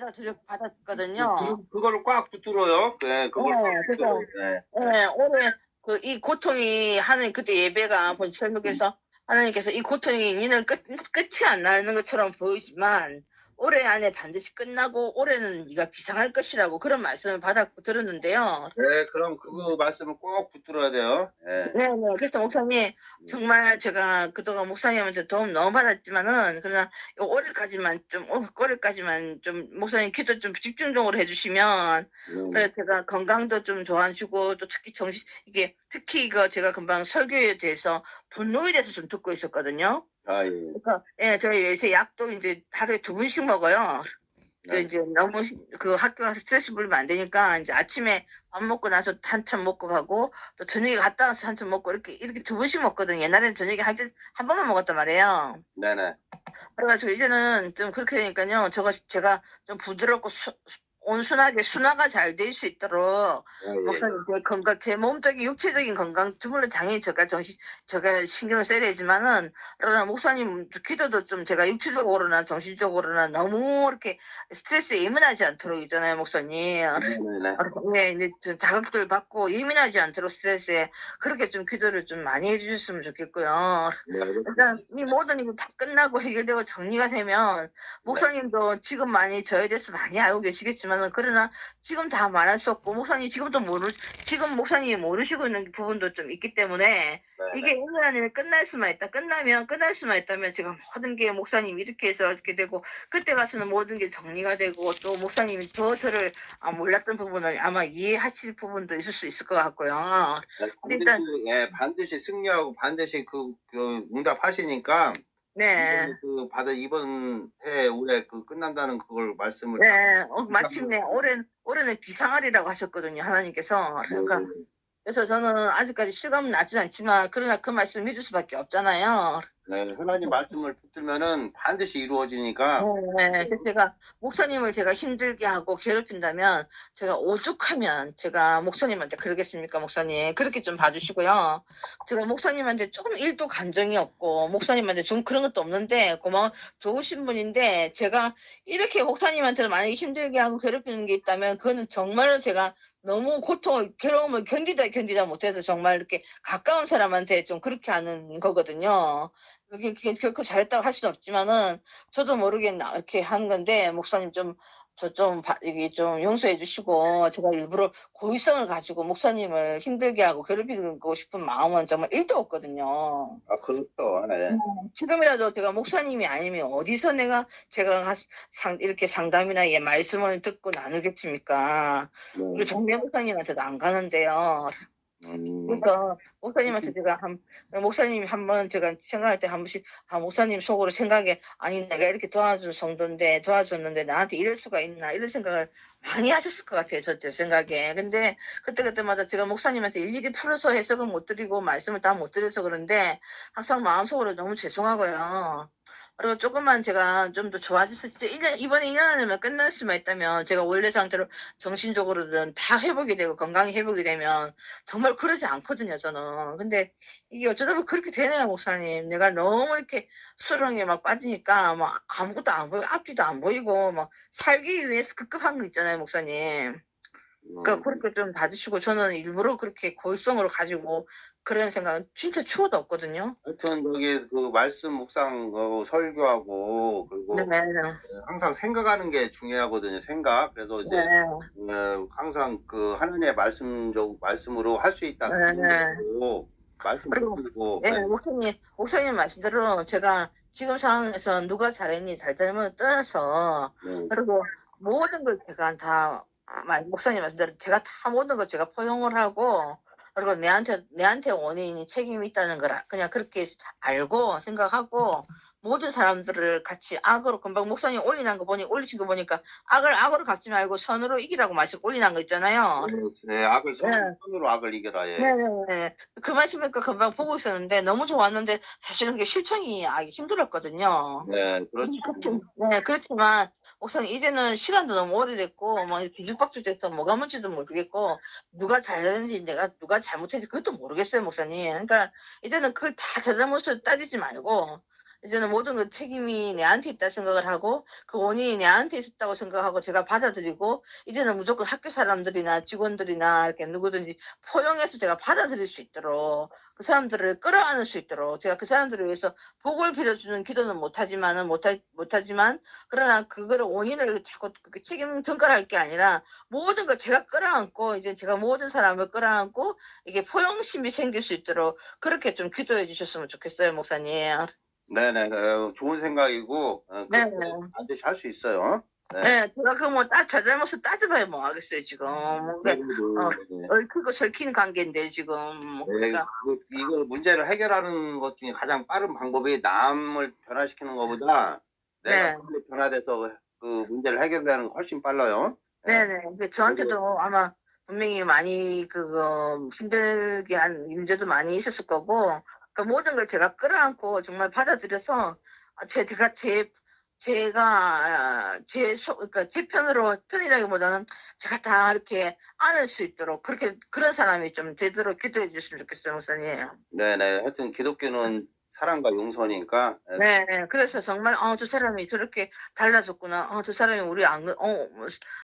받아들여 받았거든요. 그, 그거를 꽉 붙들어요. 네, 그걸 네, 꽉 그래서- 붙들어요. 네. 네, 올해 그 이 고통이 하는 그때 예배가 본 설명에서 하나님께서 이 고통이 니는 끝 끝이 안 나는 것처럼 보이지만 올해 안에 반드시 끝나고 올해는 네가 비상할 것이라고 그런 말씀을 받았고 들었는데요. 네, 그럼 그 말씀을 꼭 붙들어야 돼요. 네. 네, 네. 그래서 목사님 정말 제가 그동안 목사님한테 도움 너무 받았지만은 그러나 요 올해까지만 좀 올- 올해까지만 좀 목사님 기도 좀 집중적으로 해주시면 음. 그래 제가 건강도 좀 좋아지고 또 특히 정신 이게 특히 이거 제가 금방 설교에 대해서 분노에 대해서 좀 듣고 있었거든요. 아, 예. 그러니까 예, 저희 요새 약도 이제 하루에 두 분씩 먹어요. 그 네. 이제 너무 그 학교 가서 스트레스 풀리면 안 되니까 이제 아침에 밥 먹고 나서 한참 먹고 가고 또 저녁에 갔다 와서 한참 먹고 이렇게 이렇게 두 번씩 먹거든요. 옛날에는 저녁에 한, 번만 먹었단 말이에요. 네네. 그래가지고 이제는 좀 그렇게 되니까요. 저가 제가 좀 부드럽고 수- 온순하게 순화가 잘 될 수 있도록 아, 예. 목사님 제 건강 제 몸적인 육체적인 건강 주물론 장애인 제가 정신 제가 신경을 써야 되지만은 그러나 목사님 기도도 좀 제가 육체적으로나 정신적으로나 너무 이렇게 스트레스에 예민하지 않도록 있잖아요 목사님 네 네네. 네, 이제 좀 자극들 받고 예민하지 않도록 스트레스에 그렇게 좀 기도를 좀 많이 해주셨으면 좋겠고요 네, 일단 이 모든 일이 다 끝나고 해결되고 정리가 되면 목사님도 지금 많이 저에 대해서 많이 알고 계시겠지만 은 그러나 지금 다 말할 수 없고 목사님 지금도 모르 지금 목사님이 모르시고 있는 부분도 좀 있기 때문에 네. 이게 1년 안에 끝날 수만 있다 끝나면 끝날 수만 있다면 제가 모든 게 목사님 이렇게 해서 이렇게 되고 그때 가서는 모든 게 정리가 되고 또 목사님이 더 저를 아, 몰랐던 부분을 아마 이해하실 부분도 있을 수 있을 것 같고요. 네, 반드시, 일단- 예, 반드시 승리하고 반드시 그, 그 응답하시니까 네. 그 받아 이번 해 올해 그 끝난다는 그걸 말씀을 네, 어, 마침내 올해 올해는 비상하리라고 하셨거든요 하나님께서. 그러니까 그래서 저는 아직까지 실감은 나진 않지만 그러나 그 말씀 믿을 수밖에 없잖아요. 네, 하나님 말씀을 붙들면은 반드시 이루어지니까 네, 그래서 제가 목사님을 제가 힘들게 하고 괴롭힌다면 제가 오죽하면 제가 목사님한테 그러겠습니까, 목사님? 그렇게 좀 봐주시고요. 제가 목사님한테 조금 일도 감정이 없고 목사님한테 좀 그런 것도 없는데 고마워 좋으신 분인데 제가 이렇게 목사님한테 만약에 힘들게 하고 괴롭히는 게 있다면 그거는 정말로 제가 너무 고통, 괴로움을 견디다 견디다 못해서 정말 이렇게 가까운 사람한테 좀 그렇게 하는 거거든요. 그게 그게 결코 잘했다고 할 수는 없지만은 저도 모르게 나- 이렇게 한 건데 목사님 좀 저좀 이게 좀 용서해 주시고 제가 일부러 고의성을 가지고 목사님을 힘들게 하고 괴롭히고 싶은 마음은 정말 일도 없거든요. 아 그렇죠. 네. 지금이라도 제가 목사님이 아니면 어디서 내가 제가 가- 상, 이렇게 상담이나 예, 말씀을 듣고 나누겠습니까? 우리 네. 정배 목사님한테도 안 가는데요. 음, 그러니까 목사님한테 제가 한 목사님이 한 번 제가 생각할 때 한 번씩 아 목사님 속으로 생각에 아니 내가 이렇게 도와준 성도인데 도와줬는데 나한테 이럴 수가 있나 이런 생각을 많이 하셨을 것 같아요 저 제 생각에 근데 그때 그때마다 제가 목사님한테 일일이 풀어서 해석을 못 드리고 말씀을 다 못 드려서 그런데 항상 마음속으로 너무 죄송하고요. 그리고 조금만 제가 좀 더 좋아져서 진짜 1년, 이번에 1년 안에만 끝날 수만 있다면 제가 원래 상태로 정신적으로든 다 회복이 되고 건강이 회복이 되면 정말 그러지 않거든요, 저는. 근데 이게 어쩌다 보면 그렇게 되네요, 목사님. 내가 너무 이렇게 수렁에 막 빠지니까 막 아무것도 안 보이고 앞뒤도 안 보이고 막 살기 위해서 급급한 거 있잖아요, 목사님. 음, 그러니까 그렇게 좀 봐주시고 저는 일부러 그렇게 고의성으로 가지고 그런 생각은 진짜 추워도 없거든요. 하여튼 여기 그 말씀 묵상하고 설교하고 그리고 네, 네, 항상 생각하는 게 중요하거든요. 생각. 그래서 이제 네. 어, 항상 그 하나님의 말씀적 말씀으로 할 수 있다. 네, 네. 그리고 말씀 그리고, 네, 목사님, 목사님 말씀대로 제가 지금 상황에서 누가 잘했니, 잘 잘못을 떠나서 네. 그리고 모든 걸 제가 다 마- 목사님 말씀대로 제가 다 모든 걸 제가 포용을 하고 그리고 내한테 내한테 원인이 책임이 있다는 걸 아- 그냥 그렇게 알고 생각하고 모든 사람들을 같이 악으로 금방 목사님 올리는 거 보니 올리신 거 보니까 악을 악으로 갚지 말고 선으로 이기라고 말씀 올리는 거 있잖아요. 네, 악을 손, 네. 손으로 악을 이겨라. 예. 네 네 네. 그 말씀이니까 금방 보고 있었는데 너무 좋았는데 사실은 그게 실천이 하기 힘들었거든요. 네, 그렇죠. 네, 그렇지만 목사님 이제는 시간도 너무 오래됐고 뭐 뒤죽박죽 돼서 뭐가 뭔지도 모르겠고 누가 잘했는지 내가 누가 잘못했는지 그것도 모르겠어요 목사님. 그러니까 이제는 그걸 다 잘잘못을 따지지 말고 이제는 모든 그 책임이 내한테 있다 생각을 하고 그 원인이 내한테 있었다고 생각하고 제가 받아들이고 이제는 무조건 학교 사람들이나 직원들이나 이렇게 누구든지 포용해서 제가 받아들일 수 있도록 그 사람들을 끌어안을 수 있도록 제가 그 사람들을 위해서 복을 빌어주는 기도는 못하지만은 못하, 못하지만 그러나 그거를 원인을 자꾸 그 책임 전가할 게 아니라 모든 걸 제가 끌어안고 이제 제가 모든 사람을 끌어안고 이게 포용심이 생길 수 있도록 그렇게 좀 기도해 주셨으면 좋겠어요 목사님. 네네 어, 좋은 생각이고 어, 네. 그렇게 반드시 할 수 있어요. 네. 네, 제가 그뭐따 잘못을 따져봐야 뭐 하겠어요 지금. 뭐 그게 어. 네. 얽히고 설킨 관계인데 지금. 뭐 네, 그러니까 그- 이걸 문제를 해결하는 것 중에 가장 빠른 방법이 남을 변화시키는 것보다 내가 네. 빨리 변화돼서 그 문제를 해결하는 게 훨씬 빨라요. 네네. 근데 저한테도 아마 분명히 많이 그거 힘들게 한 문제도 많이 있었을 거고, 그 모든 걸 제가 끌어안고 정말 받아들여서 아, 제- 제가 제 제가 제 소, 그러니까 제 편으로 편이라기보다는 제가 다 이렇게 안을 수 있도록 그렇게 그런 사람이 좀 되도록 기도해 주시면 좋겠어요, 목사님. 네네. 하여튼 기독교는 사랑과 용서니까 네, 네, 네. 그래서 정말 어, 저 사람이 저렇게 달라졌구나. 어, 저 사람이 우리 안, 그- 어,